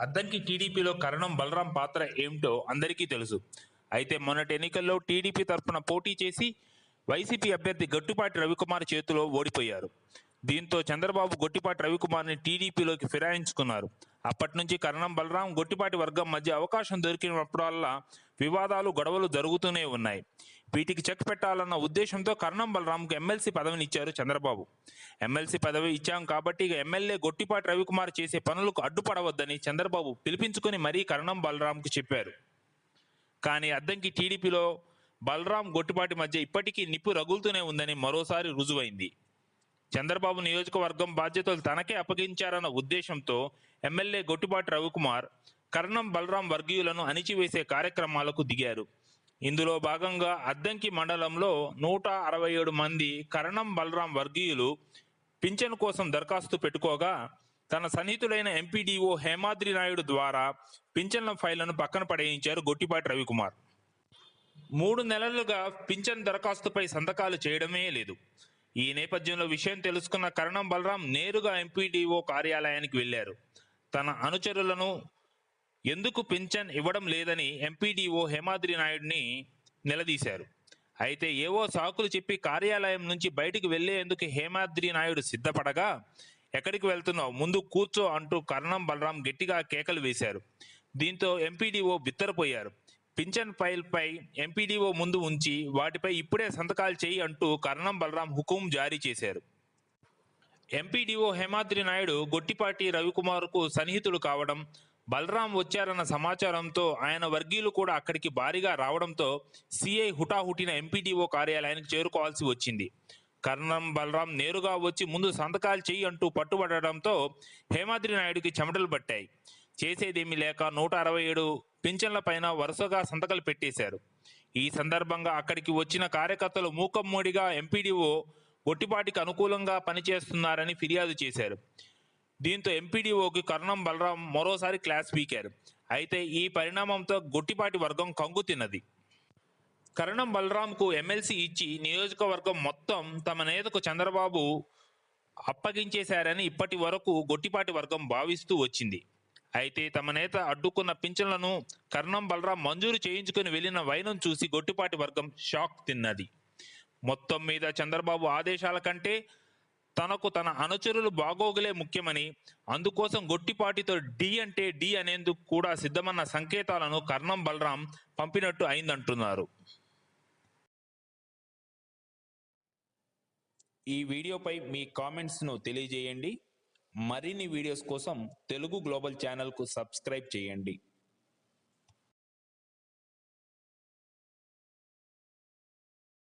అద్దంకి టీడీపీలో కరణం బలరాం పాత్ర ఏమిటో అందరికీ తెలుసు. అయితే మొన్నటి ఎన్నికల్లో టీడీపీ తరఫున పోటీ చేసి వైసీపీ అభ్యర్థి గట్టుపాటి రవికుమార్ చేతిలో ఓడిపోయారు. దీంతో చంద్రబాబు గొట్టిపాటి రవికుమార్ని టీడీపీలోకి ఫిరాయించుకున్నారు. అప్పటి నుంచి కరణం బలరాం గొట్టిపాటి వర్గం మధ్య అవకాశం దొరికినప్పుడల్లా వివాదాలు గొడవలు జరుగుతూనే ఉన్నాయి. వీటికి చెక్ పెట్టాలన్న ఉద్దేశంతో కర్ణం బలరాంకు ఎమ్మెల్సీ పదవిని ఇచ్చారు చంద్రబాబు. ఎమ్మెల్సీ పదవి ఇచ్చాం కాబట్టి ఇక ఎమ్మెల్యే గొట్టిపాటి రవికుమార్ చేసే పనులకు అడ్డుపడవద్దని చంద్రబాబు పిలిపించుకుని మరీ కర్ణం బలరాంకు చెప్పారు. కానీ అద్దంకి టీడీపీలో బలరాం గొట్టిపాటి మధ్య ఇప్పటికీ నిప్పు రగులుతూనే ఉందని మరోసారి రుజువైంది. చంద్రబాబు నియోజకవర్గం బాధ్యతలు తనకే అప్పగించారన్న ఉద్దేశంతో ఎమ్మెల్యే గొట్టిపాటి రవికుమార్ కర్ణం బలరాం వర్గీయులను అణిచివేసే కార్యక్రమాలకు దిగారు. ఇందులో భాగంగా అద్దంకి మండలంలో నూట అరవై ఏడు మంది కరణం బలరాం వర్గీయులు పింఛను కోసం దరఖాస్తు పెట్టుకోగా తన సన్నిహితుడైన ఎంపీడీఓ హేమాద్రి నాయుడు ద్వారా పింఛన్ల ఫైళ్ళను పక్కన పడేయించారు గొట్టిపాటి రవికుమార్. మూడు నెలలుగా పింఛన్ దరఖాస్తుపై సంతకాలు చేయడమే లేదు. ఈ నేపథ్యంలో విషయం తెలుసుకున్న కరణం బలరాం నేరుగా ఎంపీడీఓ కార్యాలయానికి వెళ్ళారు తన అనుచరులను ఎందుకు పింఛన్ ఇవ్వడం లేదని ఎంపీడీఓ హేమాద్రి నాయుడిని నిలదీశారు. అయితే ఏవో సాకులు చెప్పి కార్యాలయం నుంచి బయటికి వెళ్ళేందుకు హేమాద్రి నాయుడు సిద్ధపడగా ఎక్కడికి వెళ్తున్నావు? ముందు కూర్చో అంటూ కర్ణం బలరాం గట్టిగా కేకలు వేశారు. దీంతో ఎంపీడీఓ బిత్తరపోయారు. పింఛన్ ఫైల్పై ఎంపీడీఓ ముందు ఉంచి వాటిపై ఇప్పుడే సంతకాలు చేయి అంటూ కర్ణం బలరాం హుకుం జారీ చేశారు. ఎంపీడీఓ హేమాద్రి నాయుడు గొట్టిపాటి రవికుమార్కు సన్నిహితుడు కావడం బలరాం వచ్చారన్న సమాచారంతో ఆయన వర్గీయులు కూడా అక్కడికి భారీగా రావడంతో సిఐ హుటాహుటిన ఎంపీడీఓ కార్యాలయానికి చేరుకోవాల్సి వచ్చింది. కర్ణం బలరాం నేరుగా వచ్చి ముందు సంతకాలు చెయ్యి అంటూ పట్టుబడడంతో హేమాద్రి నాయుడికి చెమటలు పట్టాయి. చేసేదేమీ లేక నూట అరవై ఏడు పింఛన్ల పైన వరుసగా సంతకాలు పెట్టేశారు. ఈ సందర్భంగా అక్కడికి వచ్చిన కార్యకర్తలు మూకమ్మూడిగా ఎంపీడీఓ ఒట్టిపాటికి అనుకూలంగా పనిచేస్తున్నారని ఫిర్యాదు చేశారు. దీంతో ఎంపీడీఓకి కర్ణం బలరాం మరోసారి క్లాస్ పీకారు. అయితే ఈ పరిణామంతో గొట్టిపాటి వర్గం కంగు తిన్నది. కరణం బలరాంకు ఎమ్మెల్సీ ఇచ్చి నియోజకవర్గం మొత్తం తమ నేతకు చంద్రబాబు అప్పగించేశారని ఇప్పటి వరకు గొట్టిపాటి వర్గం భావిస్తూ వచ్చింది. అయితే తమ నేత అడ్డుకున్న పింఛన్లను కర్ణం బలరాం మంజూరు చేయించుకుని వెళ్ళిన వైనం చూసి గొట్టిపాటి వర్గం షాక్ తిన్నది. మొత్తం మీద చంద్రబాబు ఆదేశాల కంటే తనకు తన అనుచరులు బాగోగులే ముఖ్యమని అందుకోసం గొట్టిపాటితో డి అంటే డి అనేందుకు కూడా సిద్ధమన్న సంకేతాలను కర్ణం బలరాం పంపినట్టు అయిందంటున్నారు. ఈ వీడియోపై మీ కామెంట్స్ను తెలియజేయండి. మరిన్ని వీడియోస్ కోసం తెలుగు గ్లోబల్ ఛానల్కు సబ్స్క్రైబ్ చేయండి.